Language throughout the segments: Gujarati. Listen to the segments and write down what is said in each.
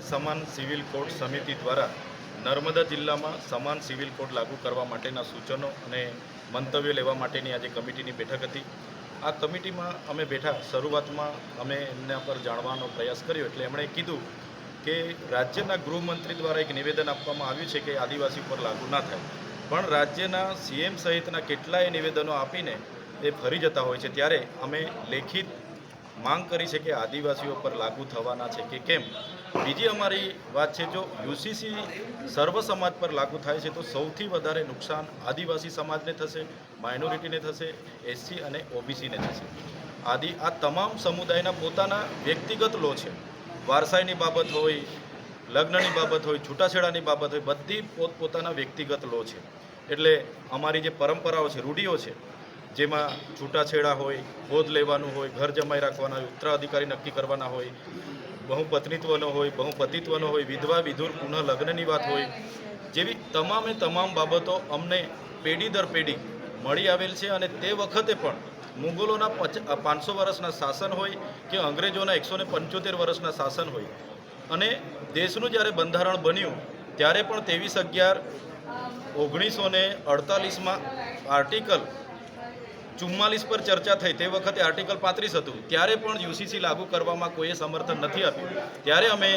સમાન સિવિલ કોડ સમિતિ દ્વારા નર્મદા જિલ્લામાં સમાન સિવિલ કોડ લાગુ કરવા માટેના સૂચનો અને મંતવ્યો લેવા માટેની આજે કમિટીની બેઠક હતી. આ કમિટીમાં અમે બેઠા. શરૂઆતમાં અમે એમના પર જાણવાનો પ્રયાસ કર્યો એટલે એમણે કીધું કે રાજ્યના ગૃહમંત્રી દ્વારા એક નિવેદન આપવામાં આવ્યું છે કે આદિવાસી પર લાગુ ના થાય. પણ રાજ્યના સીએમ સહિતના કેટલાય નિવેદનો આપીને એ ફરી જતા હોય છે. ત્યારે અમે લેખિત માંગ કરી છે કે આદિવાસીઓ પર લાગુ થવાના છે કે કેમ? બીજી અમારી વાત છે, જો યુસીસી સર્વ સમાજ પર લાગુ થાય છે, તો સૌથી વધારે નુકસાન આદિવાસી સમાજને થશે, માઇનોરિટીને થશે, એસસી અને ઓબીસીને થશે. આદિ, આ તમામ સમુદાયના પોતાના વ્યક્તિગત લો છે. વારસાઈની બાબત હોય, લગ્નની બાબત હોય, છૂટાછેડાની બાબત હોય, બધી પોતપોતાના વ્યક્તિગત લો છે. એટલે અમારી જે પરંપરાઓ છે, રૂઢિઓ છે, જેમાં છૂટાછેડા હોય ગોદ લેવાનું હોય, ઘર જમાઈ રાખવાના હોય, ઉત્તરાધિકારી નક્કી કરવાના હોય બહુપત્નીત્વનો હોય, બહુપતિત્વનો હોય, વિધવા, વિધુર, પુનઃ લગ્નની વાત હોય, જેવી તમામે તમામ બાબતો અમને પેઢી દર પેઢી મળી આવેલ છે અને તે વખતે પણ મુગલોના પચ પાંચસો વર્ષના શાસન હોય કે અંગ્રેજોના એકસો ને પંચોતેર વર્ષના શાસન હોય. અને દેશનું જ્યારે બંધારણ બન્યું, ત્યારે પણ ત્રેવીસ અગિયાર ઓગણીસો ને અડતાલીસમાં આર્ટિકલ ચુમ્માલીસ પર ચર્ચા થઈ તે વખતે આર્ટિકલ પાંત્રીસ હતું. ત્યારે પણ યુસીસી લાગુ કરવામાં કોઈએ સમર્થન નથી આપ્યું. ત્યારે અમે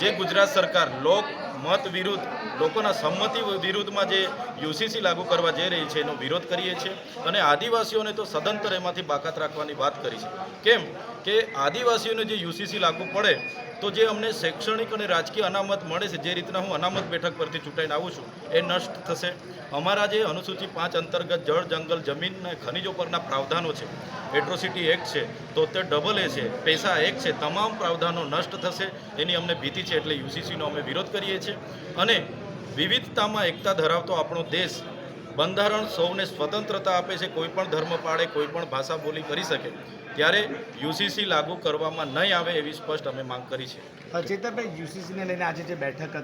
જે ગુજરાત સરકાર, લોક મત વિરુદ્ધ, લોકોના સંમતિ વિરુદ્ધમાં જે યુસીસી લાગુ કરવા જઈ રહી છે, એનો વિરોધ કરીએ છીએ. અને આદિવાસીઓને તો સદંતર એમાંથી બાકાત રાખવાની વાત કરી છે. કેમ કે આદિવાસીઓને જે યુસીસી લાગુ પડે, તો જે અમને શૈક્ષણિક અને રાજકીય અનામત મળે છે, જે રીતના હું અનામત બેઠક પરથી ચૂંટાઈને આવું છું, એ નષ્ટ થશે. અમારા જે અનુસૂચિ પાંચ અંતર્ગત જળ, જંગલ, જમીન અને ખનિજો પરના પ્રાવધાનો છે, એટ્રોસિટી એક્ટ છે તોતેર ડબલ એ છે, પૈસા એક્ટ છે, તમામ પ્રાવધાનો નષ્ટ થશે, એની અમને ભીતિ છે, એટલે યુસીસીનો અમે વિરોધ કરીએ છીએ. અને વિવિધતામાં એકતા ધરાવતો આપણો દેશ બંધારણ સૌને સ્વતંત્રતા આપે છે. કોઈ પણ ધર્મ પાળે કોઈ પણ ભાષા બોલી કરી શકે, ત્યારે યુસીસી લાગુ કરવામાં નહીં આવે એવી સ્પષ્ટ અમે માંગ કરી છે. ચેતનભાઈ યુસીસીને લઈને આજે જે બેઠક